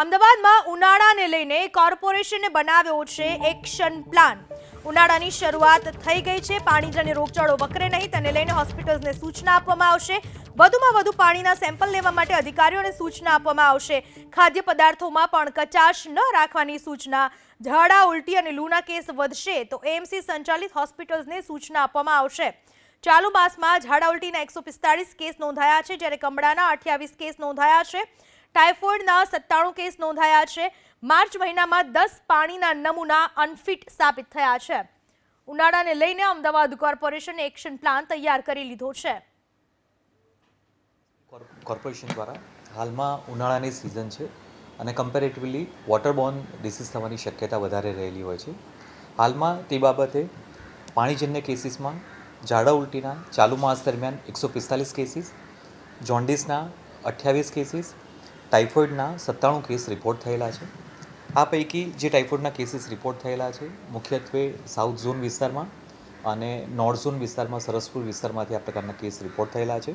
અમદાવાદમાં ઉનાળાને લઈને કોર્પોરેશને બનાવ્યો છે એક્શન પ્લાન. ઉનાળાની શરૂઆત થઈ ગઈ છે. પાણીજન્ય રોગચાળો વકરે નહીં, તેને લઈને હોસ્પિટલ્સને સૂચના આપવામાં આવશે. વધુમાં વધુ પાણીના સેમ્પલ લેવા માટે અધિકારીઓને સૂચના આપવામાં આવશે. ખાદ્ય પદાર્થોમાં પણ કચાશ ન રાખવાની સૂચના. ઝાડા, ઉલટી અને લૂના કેસ વધશે તો એમસી સંચાલિત હોસ્પિટલ્સને સૂચના આપવામાં આવશે. ચાલુ માસમાં ઝાડા, ઉલટીના એકસો કેસ નોંધાયા છે. જ્યારે કમળાના અઠ્યાવીસ કેસ નોંધાયા છે. ટાઇફોઇડના સત્તાણું કેસ નોંધાયા છે. માર્ચ મહિનામાં દસ પાણીના નમૂના અનફિટ સાબિત થયા છે. ઉનાળાને લઈને અમદાવાદ કોર્પોરેશને એક્શન પ્લાન તૈયાર કરી લીધો છે. કોર્પોરેશન દ્વારા હાલમાં ઉનાળાની સિઝન છે અને કમ્પેરેટિવલી વોટરબોર્ન ડિસીઝ થવાની શક્યતા વધારે રહેલી હોય છે. હાલમાં તે બાબતે પાણીજન્ય કેસીસમાં ઝાડા ઉલટીના ચાલુ માસ દરમિયાન એકસો પિસ્તાલીસ કેસીસ, જોન્ડિસના અઠ્યાવીસ કેસીસ ટાઇફોઇડના સત્તાણું કેસ રિપોર્ટ થયેલા છે. આ પૈકી જે ટાઇફોઇડના કેસીસ રિપોર્ટ થયેલા છે, મુખ્યત્વે સાઉથ ઝોન વિસ્તારમાં અને નોર્થ ઝોન વિસ્તારમાં, સરસપુર વિસ્તારમાંથી આ પ્રકારના કેસ રિપોર્ટ થયેલા છે.